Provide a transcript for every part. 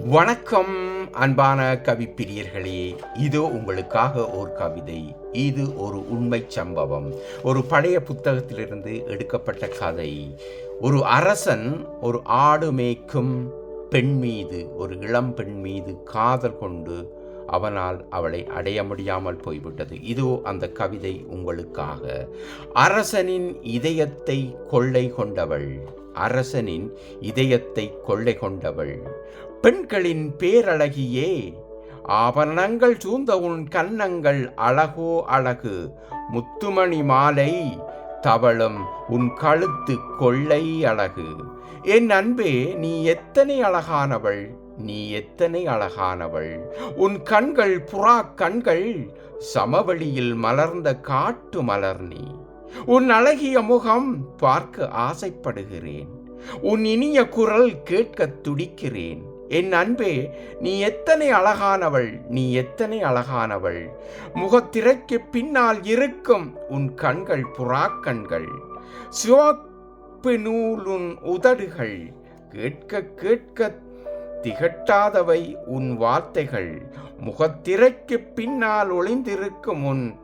வணக்கம் அன்பான கவிப்பிரியர்களே இதோ உங்களுக்காக ஒரு கவிதை. இது ஒரு உண்மை சம்பவம். ஒரு பழைய புத்தகத்திலிருந்து எடுக்கப்பட்ட கதை. ஒரு அரசன் ஒரு ஆடு மேய்க்கும் பெண் மீது ஒரு இளம் பெண் மீது காதல் கொண்டு அவனால் அவளை அடைய முடியாமல் போய்விட்டது. இதோ அந்த கவிதை உங்களுக்காக. அரசனின் இதயத்தை கொள்ளை கொண்டவள். அரசனின் இதயத்தை கொள்ளை கொண்டவள் பெண்களின் பேரழகியே ஆபரணங்கள் சூழ்ந்த உன் கன்னங்கள் அழகோ அழகு. முத்துமணி மாலை தவளும் உன் கழுத்து கொள்ளை அழகு. என் அன்பே நீ எத்தனை அழகானவள்? நீ எத்தனை அழகானவள்? உன் கண்கள் புறா கண்கள் சமவெளியில் மலர்ந்த காட்டு மலர் நீ. உன் அழகிய முகம் பார்க்க ஆசைப்படுகிறேன். உன் இனிய குரல் கேட்கத் துடிக்கிறேன். என் அன்பே நீ எத்தனை அழகானவள் நீ எத்தனை அழகானவள். முகத்திரைக்கு பின்னால் இருக்கும் உன் கண்கள் புறாக்கண்கள். சிவப்பு நூல் உன் உதடுகள் கேட்க கேட்க திகட்டாதவை உன் வார்த்தைகள். முகத்திரைக்கு பின்னால் ஒளிந்திருக்கும் உன்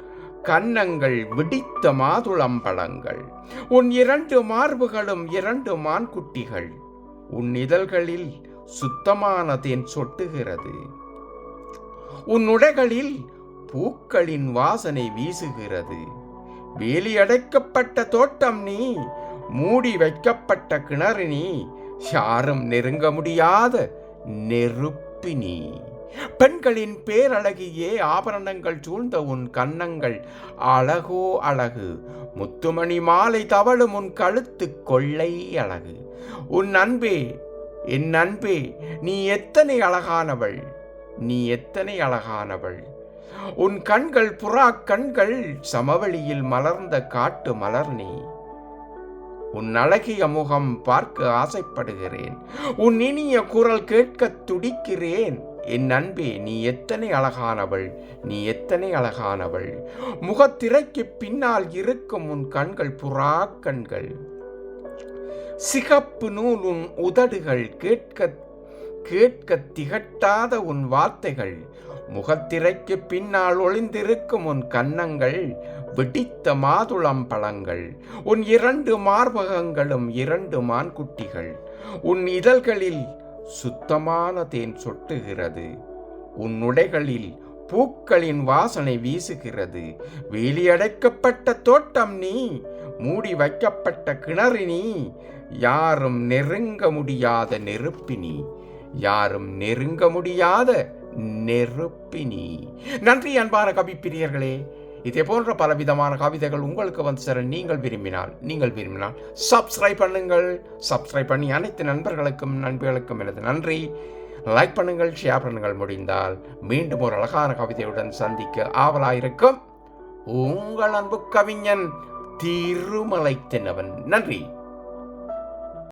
கன்னங்கள் விடித்த மாதுளம்பழங்கள் உன் இரண்டு மார்புகளும் இரண்டு மான்குட்டிகள். உன் இதழ்களில் சுத்தமான தேன் சொட்டுகிறது. உன் உடைகளில் பூக்களின் வாசனை வீசுகிறது. வேலியடைக்கப்பட்ட தோட்டம் நீ மூடி வைக்கப்பட்ட கிணறு நீ யாரும் நெருங்க முடியாத நெருப்பி நீ. பெண்களின் பேரழகியே ஆபரணங்கள் சூழ்ந்த உன் கன்னங்கள். அழகோ அழகு. முத்துமணி மாலை தவழும் உன் கழுத்து கொள்ளை அழகு. உன் அன்பே என் அன்பே நீ எத்தனை அழகானவள்? நீ எத்தனை அழகானவள்? உன் கண்கள் புறா கண்கள் சமவெளியில் மலர்ந்த காட்டு மலர் நீ. உன் அழகிய முகம் பார்க்க ஆசைப்படுகிறேன். உன் இனிய குரல் கேட்கத் துடிக்கிறேன். என் அன்பே நீ எத்தனை அழகானவள் நீ எத்தனை அழகானவள். முகத்திரைக்கு பின்னால் இருக்கும் உன் கண்கள் புறா கண்கள். சிகப்பு நூல் உன் உதடுகள் கேட்க கேட்க திகட்டாத உன் வார்த்தைகள். முகத்திரைக்கு பின்னால் ஒளிந்திருக்கும் உன் கன்னங்கள் வெடித்த மாதுளம் பழங்கள். உன் இரண்டு மார்பகங்களும் இரண்டு மான்குட்டிகள். உன் இதழ்களில் சுத்தமான தேன் சொட்டுகிறது. உன் உடைகளில் பூக்களின் வாசனை வீசுகிறது. வேலியடைக்கப்பட்ட தோட்டம் நீ மூடி வைக்கப்பட்ட கிணறு நீ. யாரும் நெருங்க முடியாத நெருப்பினி யாரும் நெருங்க முடியாத நெருப்பினி நன்றி அன்பான கவிப்பிரியர்களே இதே போன்ற பலவிதமான கவிதைகள் உங்களுக்கு வந்து சேர நீங்கள் விரும்பினால் நீங்கள் விரும்பினால் சப்ஸ்கிரைப் பண்ணுங்கள். சப்ஸ்கிரைப் பண்ணி அனைத்து நண்பர்களுக்கும் நண்பர்களுக்கும் எனது நன்றி. லைக் பண்ணுங்கள் ஷேர் பண்ணுங்கள். முடிந்தால் மீண்டும் ஒரு அழகான கவிதையுடன் சந்திக்க ஆவலாயிருக்கும். உங்கள் அன்பு கவிஞன் திருமலை தின்னவன். நன்றி.